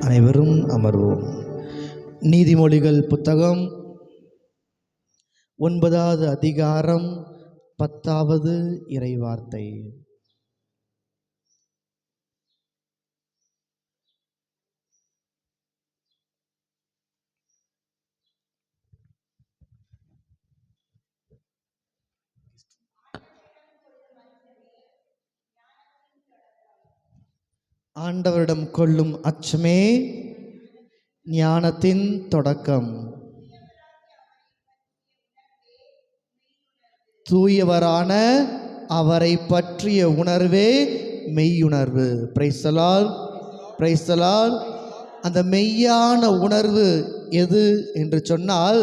அனைவரும் அமர்வோம். நீதிமொழிகள் புத்தகம் ஒன்பதாவது அதிகாரம் பத்தாவது இறைவார்த்தை. ஆண்டவரிடம் கொள்ளும் அச்சமே ஞானத்தின் தொடக்கம். தூயவரான அவரை பற்றிய உணர்வே மெய்யுணர்வு. பிரைசலால் பிரைசலால் அந்த மெய்யான உணர்வு எது என்று சொன்னால்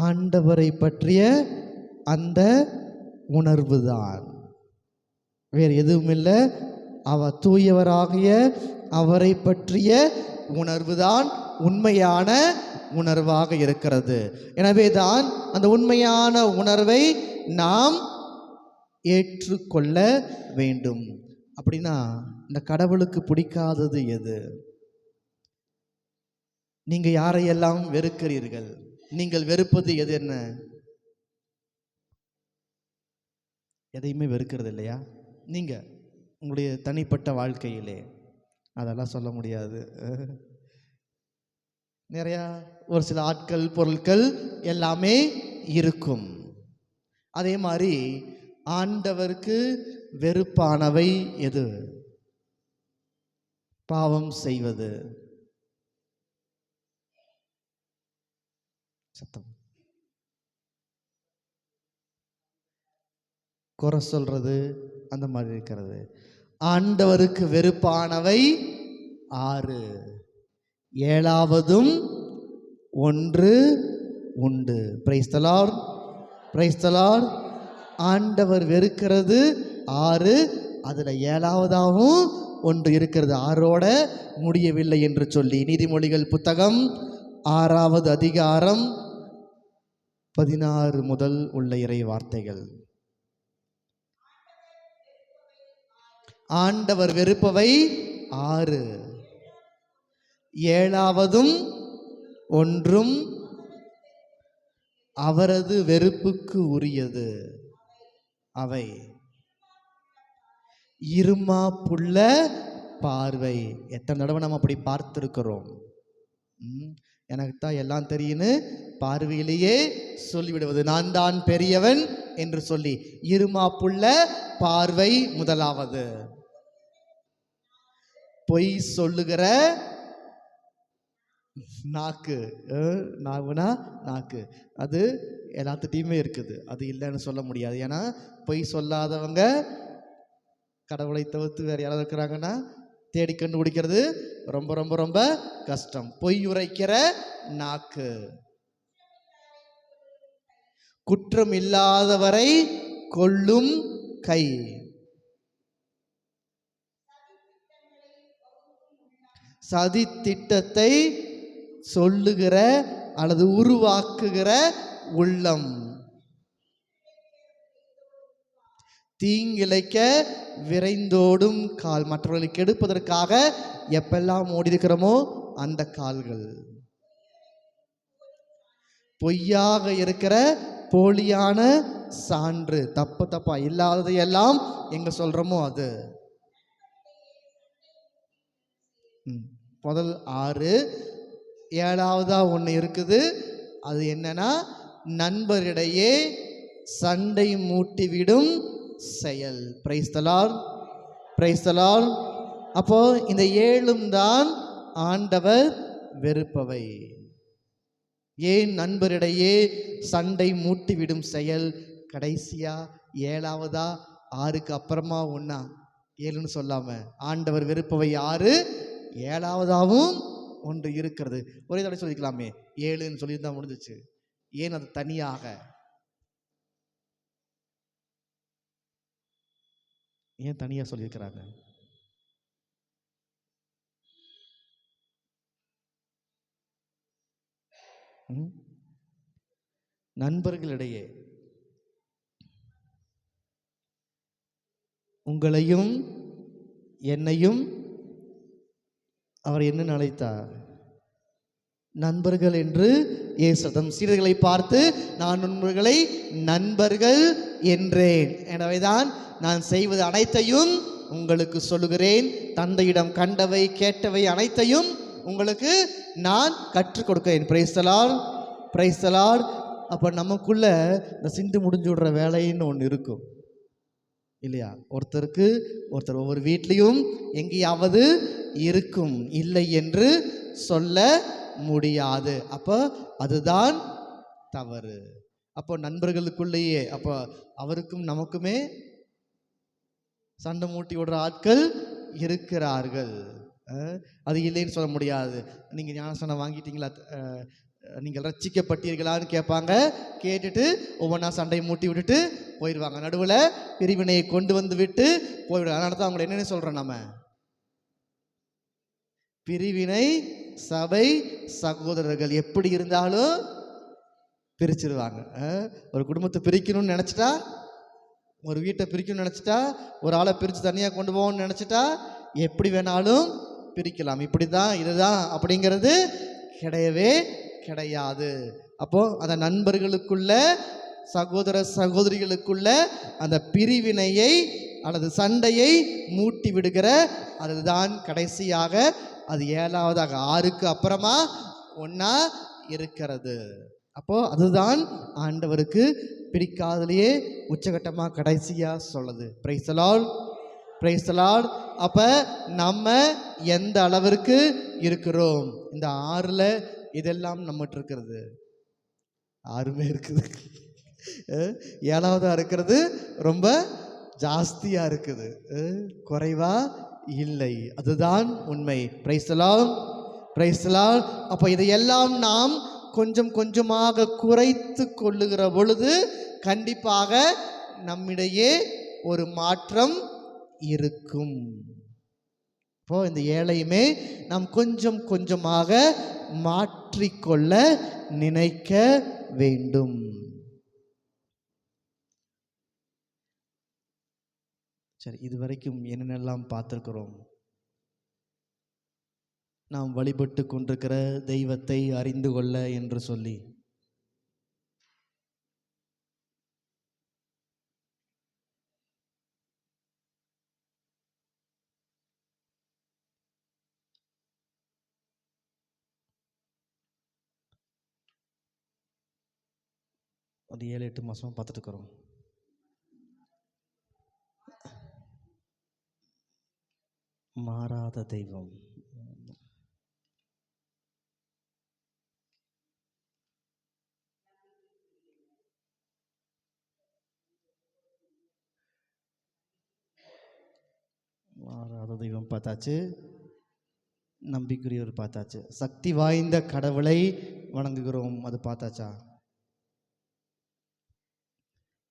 ஆண்டவரை பற்றிய அந்த உணர்வுதான். வேறு எதுவும் இல்லை அவர் தூயவராகிய அவரை பற்றிய உணர்வுதான் உண்மையான உணர்வாக இருக்கிறது. எனவே தான் அந்த உண்மையான உணர்வை நாம் ஏற்றுக்கொள்ள வேண்டும். அப்படின்னா இந்த கடவுளுக்கு பிடிக்காதது எது? நீங்கள் யாரையெல்லாம் வெறுக்கிறீர்கள்? நீங்கள் வெறுப்பது எது என்ன? எதையுமே வெறுக்கிறது இல்லையா? நீங்கள் உங்களுடைய தனிப்பட்ட வாழ்க்கையிலே. அதெல்லாம் சொல்ல முடியாது. நிறையா ஒரு சில ஆட்கள் பொருட்கள் எல்லாமே இருக்கும். அதே மாதிரி ஆண்டவருக்கு வெறுப்பானவை எது? பாவம் செய்வது. சத்தம். குறை சொல்றது அந்த மாதிரி இருக்கிறது. ஆண்டவருக்கு வெறுப்பானவை ஆறு. ஏழாவதும் ஒன்று உண்டு. பிரைஸ்தலார் பிரைஸ்தலார் ஆண்டவர் வெறுக்கிறது ஆறு. அதில் ஏழாவதாகவும் ஒன்று இருக்கிறது. ஆறோட முடியவில்லை என்று சொல்லி நீதிமொழிகள் புத்தகம் ஆறாவது அதிகாரம் பதினாறு முதல் உள்ள இறை வார்த்தைகள். ஆண்டவர் வெறுப்பவை ஆறு. ஏழாவதும் ஒன்றும் அவரது வெறுப்புக்கு உரியது. அவை இருமா புள்ள பார்வை. எத்தனை தடவை நம்ம அப்படி பார்த்துருக்கிறோம்? ம், எனக்கு தான் எல்லாம் தெரியும்னு பார்வையிலேயே சொல்லிவிடுவது. நான் தான் பெரியவன் என்று சொல்லி இருமாப்புள்ள பார்வை முதலாவது. பொய் சொல்லுகிற நாக்கு. நாவுனா நாக்கு. அது எல்லாத்துட்டையுமே இருக்குது. அது இல்லைன்னு சொல்ல முடியாது. ஏன்னா பொய் சொல்லாதவங்க கடவுளை தவிர்த்து வேறு யாராவது இருக்கிறாங்கன்னா தேடி கண்டுபிடிக்கிறது ரொம்ப ரொம்ப ரொம்ப கஷ்டம். பொய் உரைக்கிற நாக்கு. குற்றம் இல்லாதவரை கொள்ளும் கை. சதி திட்டத்தை சொல்லுகிற அல்லது உருவாக்குகிற உள்ளம். தீங்கிழைக்க விரைந்தோடும் கால். மற்றவர்களை கெடுப்பதற்காக எப்பெல்லாம் ஓடி இருக்கிறோமோ அந்த கால்கள். பொய்யாக இருக்கிற போலியான சான்று தப்பு தப்பா இல்லாததை எல்லாம் எங்க சொல்றோமோ அது. ம். முதல் ஆறு. ஏழாவதாக ஒன்று இருக்குது. அது என்னன்னா நண்பரிடையே சண்டை மூட்டிவிடும் செயல். பிரைஸ்தலால் பிரைஸ்தலால் அப்போ இந்த ஏழும் தான் ஆண்டவர் வெறுப்பவை. ஏன் நண்பரிடையே சண்டை மூட்டிவிடும் செயல்? கடைசியா ஏழாவதா ஆறுக்கு அப்புறமா ஒன்னா ஏழுன்னு சொல்லாம. ஆண்டவர் வெறுப்பவை ஆறு ஏழாவதாகவும் ஒன்று இருக்கிறது. ஒரே தடவை சொல்லிக்கலாமே. ஏழுன்னு சொல்லியிருந்தா முடிஞ்சிச்சு. ஏன் அது தனியாக? ஏன் தனியா சொல்லியிருக்கிறாங்க? நண்பர்களிடையே உங்களையும் என்னையும் அவர் என்ன அழைத்தார். நண்பர்கள் என்று இயேசு தம் சீடர்களை பார்த்து நான் உங்களை நண்பர்கள் என்றேன். எனவேதான் நான் செய்வது அனைத்தையும் உங்களுக்கு சொல்லுகிறேன். தந்தையிடம் கண்டவை கேட்டவை அனைத்தையும் உங்களுக்கு நான் கற்றுக் கொடுக்கிறேன். பிரைஸ்தலால் பிரைஸ்தலால் அப்போ நமக்குள்ள இந்த சிந்து முடிஞ்சு விடுற வேலைன்னு ஒன்று இருக்கும். இல்லையா? ஒருத்தருக்கு ஒருத்தர் ஒவ்வொரு வீட்லேயும் எங்கேயாவது இருக்கும் இல்லை என்று சொல்ல முடியாது. அப்போ அதுதான் தவறு. அப்போ நண்பர்களுக்குள்ளேயே அப்போ அவருக்கும் நமக்குமே சண்டை மூட்டி விடுற ஆட்கள் இருக்கிறார்கள். அது இல்லைன்னு சொல்ல முடியாது. நீங்கள் ஞானசனம் வாங்கிட்டீங்களா? நீங்கள் ரட்சிக்கப்பட்டீர்களான்னு கேட்பாங்க. கேட்டுட்டு ஒவ்வொன்றா சண்டையை மூட்டி விட்டுட்டு போயிடுவாங்க. நடுவில் பிரிவினையை கொண்டு வந்து விட்டு போயிடுவாங்க. அதனால தான் அவங்களை என்னென்னு சொல்கிறோம் நம்ம பிரிவினை சபை சகோதரர்கள் எப்படி இருந்தாலும் பிரிச்சிருவாங்க. ஒரு குடும்பத்தை பிரிக்கணும்னு நினச்சிட்டா ஒரு வீட்டை பிரிக்கணும்னு நினச்சிட்டா ஒரு ஆளை பிரித்து தனியாக கொண்டு போவோம்னு நினச்சிட்டா எப்படி வேணாலும் பிரிக்கலாம். இப்படி தான் இதுதான் அப்படிங்கிறது கிடையவே கிடையாது. அப்போ அந்த நண்பர்களுக்குள்ள சகோதர சகோதரிகளுக்குள்ள அந்த பிரிவினையை அல்லது சண்டையை மூட்டி விடுகிற அதுதான் கடைசியாக அது ஏழாவதாக ஆறுக்கு அப்புறமா ஒன்றா இருக்கிறது. அப்போ அதுதான் ஆண்டவருக்கு பிடிக்காதலையே உச்சகட்டமாக கடைசியாக சொல்லுது. பிரைசலால் பிரைசலால் அப்போ நம்ம எந்த அளவிற்கு இருக்கிறோம்? இந்த ஆறில் இதெல்லாம் நம்மகிட்ட இருக்கிறது. ஆறுமே இருக்குது. அஹ் ஏழாவதா இருக்கிறது ரொம்ப ஜாஸ்தியாக இருக்குது. குறைவாக குறைவா இல்லை. அதுதான் உண்மை. பிரைஸ்தலாம் பிரைசலால் அப்போ இதையெல்லாம் நாம் கொஞ்சம் கொஞ்சமாக குறைத்து கொள்ளுகிற பொழுது கண்டிப்பாக நம்மிடையே ஒரு மாற்றம் இருக்கும். இப்போ இந்த ஏழையுமே நாம் கொஞ்சம் கொஞ்சமாக மாற்றிக்கொள்ள நினைக்க வேண்டும். சரி இதுவரைக்கும் என்னென்னலாம் பார்த்துருக்குறோம்? நாம் வழிபட்டு கொண்டிருக்கிற தெய்வத்தை அறிந்து கொள்ள என்று சொல்லி. அது ஏழு எட்டு மாதமாக பார்த்துட்டு இருக்கிறோம். மாறாத தெய்வம். மாறாத தெய்வம் பார்த்தாச்சு. நம்பிக்கையுரியவர் பார்த்தாச்சு. சக்தி வாய்ந்த கடவுளை வணங்குகிறோம். அது பார்த்தாச்சா?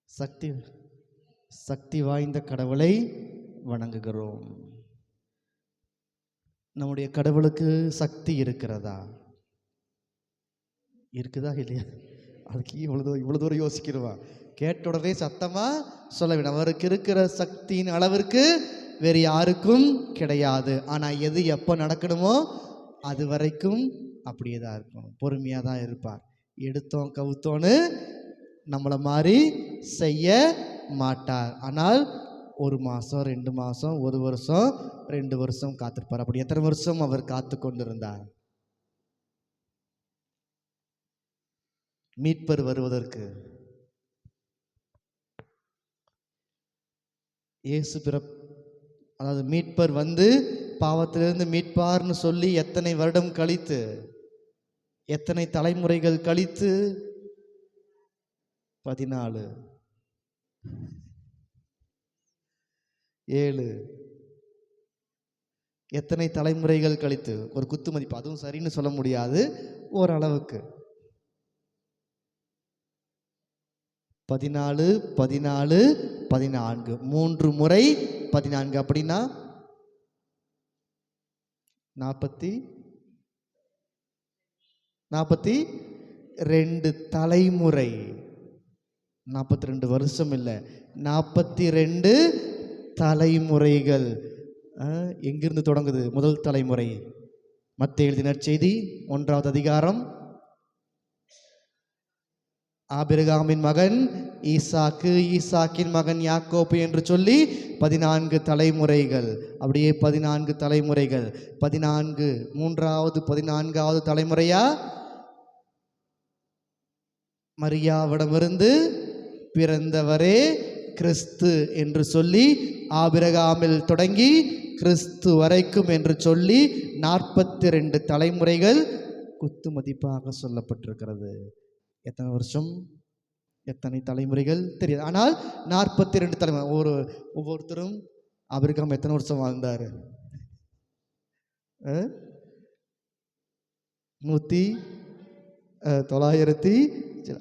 சக்தி சக்தி வாய்ந்த கடவுளை வணங்குகிறோம். நம்முடைய கடவுளுக்கு சக்தி இருக்கிறதா? இருக்குதா இல்லையா? அதுக்கு இவ்வளோ தூரம் இவ்வளோ தூரம் யோசிக்கிறவா? கேட்ட உடனே சத்தமாக சொல்ல வேண்டும் அவருக்கு இருக்கிற சக்தியின் அளவிற்கு வேறு யாருக்கும் கிடையாது. ஆனால் எது எப்போ நடக்கணுமோ அது வரைக்கும் அப்படியே தான் இருக்கும். பொறுமையாக தான் இருப்பார். எடுத்தோம் கவுத்தோன்னு நம்மளை மாதிரி செய்ய மாட்டார். ஆனால் ஒரு மாதம் ரெண்டு மாதம் ஒரு வருஷம் ரெண்டு வருஷம் காத்திருப்பார். அப்படி எத்தனை வருஷம் அவர் காத்து கொண்டிருந்தார்? மீட்பர் வருவதற்கு. இயேசு பிறப் அதாவது மீட்பர் வந்து பாவத்திலிருந்து மீட்பார்னு சொல்லி எத்தனை வருடம் கழித்து எத்தனை தலைமுறைகள் கழித்து? பதினாலு. ஏழு. எத்தனை தலைமுறைகள் கழித்து? ஒரு குத்து மதிப்பு. அதுவும் சரின்னு சொல்ல முடியாது. ஓரளவுக்கு. பதினாலு பதினாலு பதினான்கு. மூன்று முறை பதினான்கு அப்படின்னா? நாற்பத்தி நாற்பத்தி ரெண்டு தலைமுறை. நாற்பத்தி ரெண்டு வருஷம் இல்லை. நாற்பத்தி ரெண்டு தலைமுறைகள் எங்கிருந்து தொடங்குது முதல் தலைமுறை? மத்திய எழுதினர் செய்தி ஒன்றாவது அதிகாரம். ஆபிரகாமின் மகன் ஈசாக்கு ஈசாக்கின் மகன் யாக்கோப்பு என்று சொல்லி பதினான்கு தலைமுறைகள். அப்படியே பதினான்கு தலைமுறைகள். பதினான்கு மூன்றாவது பதினான்காவது தலைமுறையா? மரியாவிடமிருந்து பிறந்தவரே கிறிஸ்து என்று சொல்லி ஆபிரகாமில் தொடங்கி கிறிஸ்து வரைக்கும் என்று சொல்லி நாற்பத்தி ரெண்டு தலைமுறைகள் குத்து மதிப்பாக சொல்லப்பட்டிருக்கிறது. எத்தனை வருஷம்? எத்தனை தலைமுறைகள்? தெரியாது. ஆனால் நாற்பத்தி ரெண்டு தலைமுறை ஒவ்வொரு ஒவ்வொருத்தரும் ஆபிரகாம் எத்தனை வருஷம் வாழ்ந்தார்? நூற்றி தொள்ளாயிரத்தி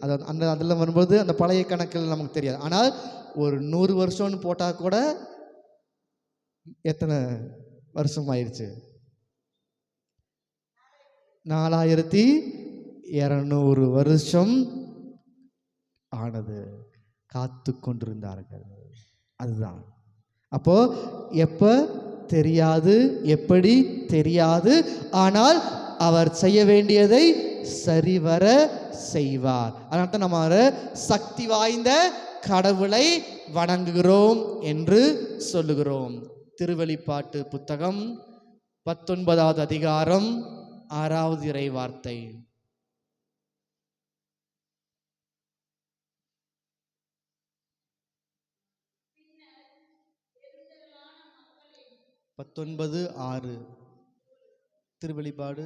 அது அந்த அதில் வரும்போது அந்த பழைய கணக்கில் நமக்கு தெரியாது. ஆனால் ஒரு நூறு வருஷம்னு போட்டால் கூட எத்தனை வருஷம் ஆயிடுச்சு நாலாயிரத்தி இரநூறு வருஷம் ஆனது. காத்து கொண்டிருந்தார்கள். அதுதான். அப்போ எப்ப தெரியாது எப்படி தெரியாது ஆனால் அவர் செய்ய வேண்டியதை சரிவர செய்வார். அதனால தான் நம்ம சக்தி வாய்ந்த கடவுளை வணங்குகிறோம் என்று சொல்லுகிறோம். திருவெளிப்பாட்டு புத்தகம் பத்தொன்பதாவது அதிகாரம் ஆறாவது இறை வார்த்தை பத்தொன்பது ஆறு. திருவெளிப்பாடு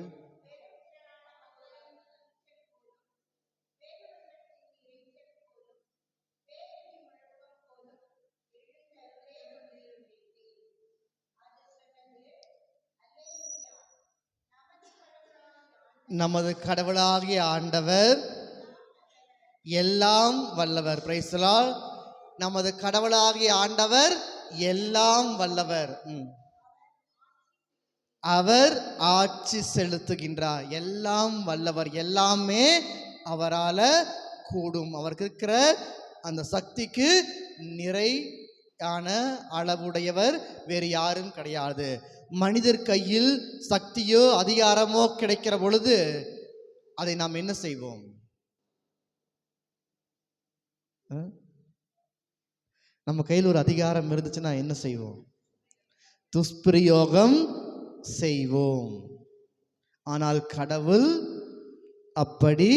நமது கடவுளாகிய ஆண்டவர் எல்லாம் வல்லவர். பிரைசலால் நமது கடவுளாகிய ஆண்டவர் எல்லாம் வல்லவர். அவர் ஆட்சி செலுத்துகின்றார். எல்லாம் வல்லவர். எல்லாமே அவரால் கூடும். அவருக்கு இருக்கிற அந்த சக்திக்கு நிறை ஆன அளவுடையவர் வேறு யாரும் கிடையாது. மனிதர் கையில் சக்தியோ அதிகாரமோ கிடைக்கிற பொழுது அதை நாம் என்ன செய்வோம்? நம்ம கையில் ஒரு அதிகாரம் இருந்துச்சுன்னா என்ன செய்வோம்? துஷ்பிரயோகம் செய்வோம். ஆனால் கடவுள் அப்படி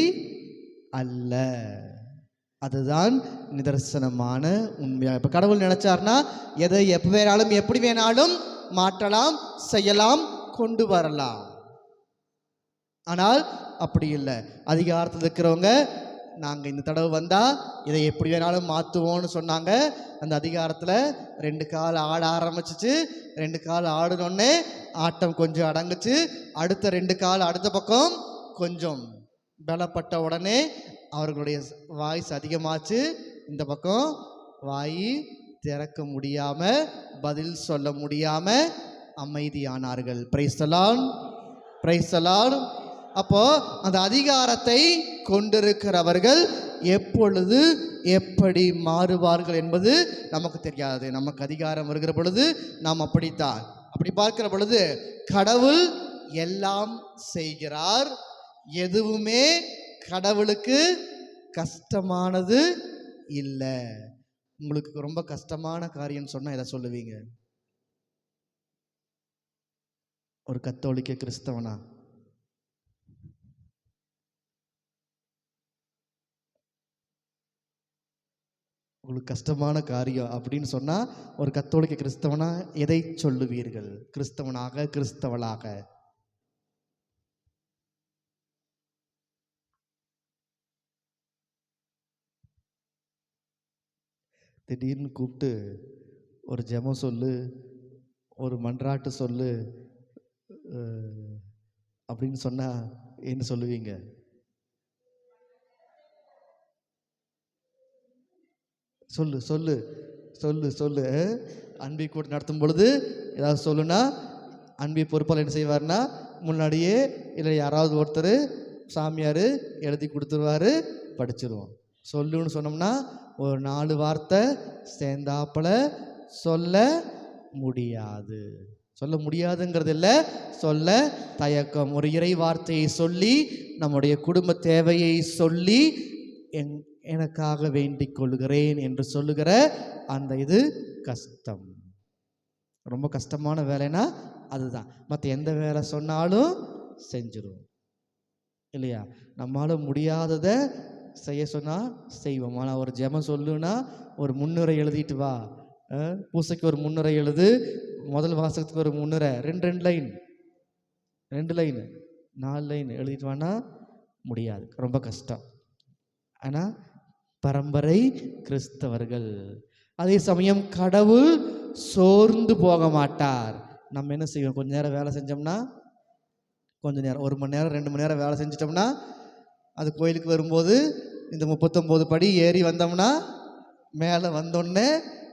அல்ல. அதுதான் நிதர்சனமான உண்மையாக இப்போ கடவுள் நினைச்சார்னா எதை எப்போ வேணாலும் எப்படி வேணாலும் மாற்றலாம் செய்யலாம் கொண்டு வரலாம். ஆனால் அப்படி இல்லை. அதிகாரத்தில் இருக்கிறவங்க நாங்கள் இந்த தடவை வந்தால் இதை எப்படி வேணாலும் மாற்றுவோம்னு சொன்னாங்க. அந்த அதிகாரத்தில் ரெண்டு கால் ஆட ஆரம்பிச்சிச்சு. ரெண்டு கால் ஆடினோடனே ஆட்டம் கொஞ்சம் அடங்குச்சு. அடுத்த ரெண்டு கால் அடுத்த பக்கம் கொஞ்சம் பலப்பட்ட உடனே அவர்களுடைய வாய்ஸ் அதிகமாச்சு. இந்த பக்கம் வாய் திறக்க முடியாம பதில் சொல்ல முடியாம அமைதியானார்கள். பிரைஸ்தலான் பிரைஸ்தலான் அப்போ அந்த அதிகாரத்தை கொண்டிருக்கிறவர்கள் எப்பொழுது எப்படி மாறுவார்கள் என்பது நமக்கு தெரியாது. நமக்கு அதிகாரம் வருகிற பொழுது நாம் அப்படித்தான். அப்படி பார்க்கிற பொழுது கடவுள் எல்லாம் செய்கிறார். எதுவுமே கடவுளுக்கு கஷ்டமானது இல்லை. உங்களுக்கு ரொம்ப கஷ்டமான காரியம் சொன்னால் எதை சொல்லுவீங்க? ஒரு கத்தோலிக்க கிறிஸ்தவனா? உங்களுக்கு கஷ்டமான காரியம் அப்படின்னு சொன்னால் ஒரு கத்தோலிக்க கிறிஸ்தவனா எதை சொல்லுவீர்கள்? கிறிஸ்தவனாக கிறிஸ்தவளாக? திடீர்னு கூப்பிட்டு ஒரு ஜெபம் சொல்லு ஒரு மன்றாட்டு சொல்லு அப்படின்னு சொன்னால் என்ன சொல்லுவீங்க? சொல்லு சொல்லு சொல்லு சொல்லு. அன்பி கூட நடத்தும் பொழுது ஏதாவது சொல்லுனா அன்பை பொறுப்பால் என்ன செய்வார்னா முன்னாடியே இல்லை யாராவது ஒருத்தர் சாமியார் எழுதி கொடுத்துருவாரு படிச்சிருவோம். சொல்லுன்னு சொன்னோம்னா ஒரு நாலு வார்த்தை சேர்ந்தாப்புல சொல்ல முடியாது. சொல்ல முடியாதுங்கிறது இல்லை சொல்ல தயக்கம். ஒரு இறை வார்த்தையை சொல்லி நம்முடைய குடும்ப தேவையை சொல்லி என் எனக்காக வேண்டிக் கொள்கிறேன் என்று சொல்லுகிற அந்த இது கஷ்டம். ரொம்ப கஷ்டமான வேலைனா அதுதான். மற்ற எந்த வேலை சொன்னாலும் செஞ்சிடும் இல்லையா? நம்மளால முடியாததை செய்ய சொன்னால் செய்வோம். ஆனால் ஒரு ஜெபம் சொல்லுன்னா ஒரு முன்னுரை எழுதிட்டு வா. பூசைக்கு ஒரு முன்னுரை எழுது. முதல் வாசகத்துக்கு ஒரு முன்னுரை. ரெண்டு ரெண்டு லைன் ரெண்டு லைன் நாலு லைன் எழுதிட்டு வானா முடியாது. ரொம்ப கஷ்டம். ஆனால் பரம்பரை கிறிஸ்தவர்கள். அதே சமயம் கடவுள் சோர்ந்து போக மாட்டார். நம்ம என்ன செய்வோம்? கொஞ்ச நேரம் வேலை செஞ்சோம்னா கொஞ்ச நேரம் ஒரு மணி நேரம் ரெண்டு மணி நேரம் வேலை செஞ்சிட்டோம்னா அது கோயிலுக்கு வரும்போது இந்த முப்பத்தொம்போது படி ஏறி வந்தோம்னா மேலே வந்தோடனே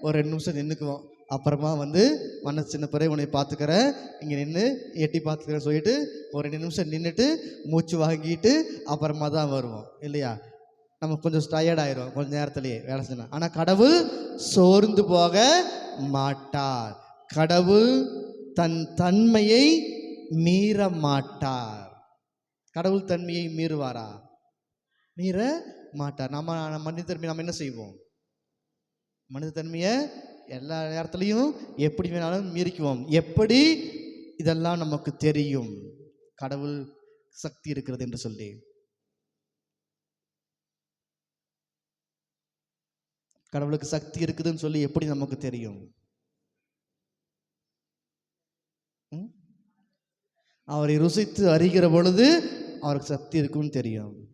ஒரு ரெண்டு நிமிஷம் நின்றுக்குவோம். அப்புறமா வந்து மன சின்ன பிறகு உன்னை பார்த்துக்கிறேன். இங்கே நின்று எட்டி பார்த்துக்கிறேன்னு சொல்லிட்டு ஒரு ரெண்டு நிமிஷம் நின்றுட்டு மூச்சு வாங்கிட்டு அப்புறமா தான் வருவோம். இல்லையா? நம்ம கொஞ்சம் டயர்ட் ஆயிரும் கொஞ்சம் நேரத்துலேயே வேலை செஞ்சோம் ஆனால் கடவுள் சோர்ந்து போக மாட்டார். கடவுள் தன் தன்மையை மீற மாட்டார். கடவுள் தன்மையை மீறுவாரா? மீற மாட்டார். நம்ம மனித தன்மை நம்ம என்ன செய்வோம்? மனித தன்மையை எல்லா நேரத்துலையும் எப்படி வேணாலும் மீறிக்குவோம். எப்படி? இதெல்லாம் நமக்கு தெரியும். கடவுள் சக்தி இருக்கிறது என்று சொல்லி. கடவுளுக்கு சக்தி இருக்குதுன்னு சொல்லி எப்படி நமக்கு தெரியும்? ம்? அவரை ருசித்து அறிகிற பொழுது அவருக்கு சக்தி இருக்குன்னு தெரியும்.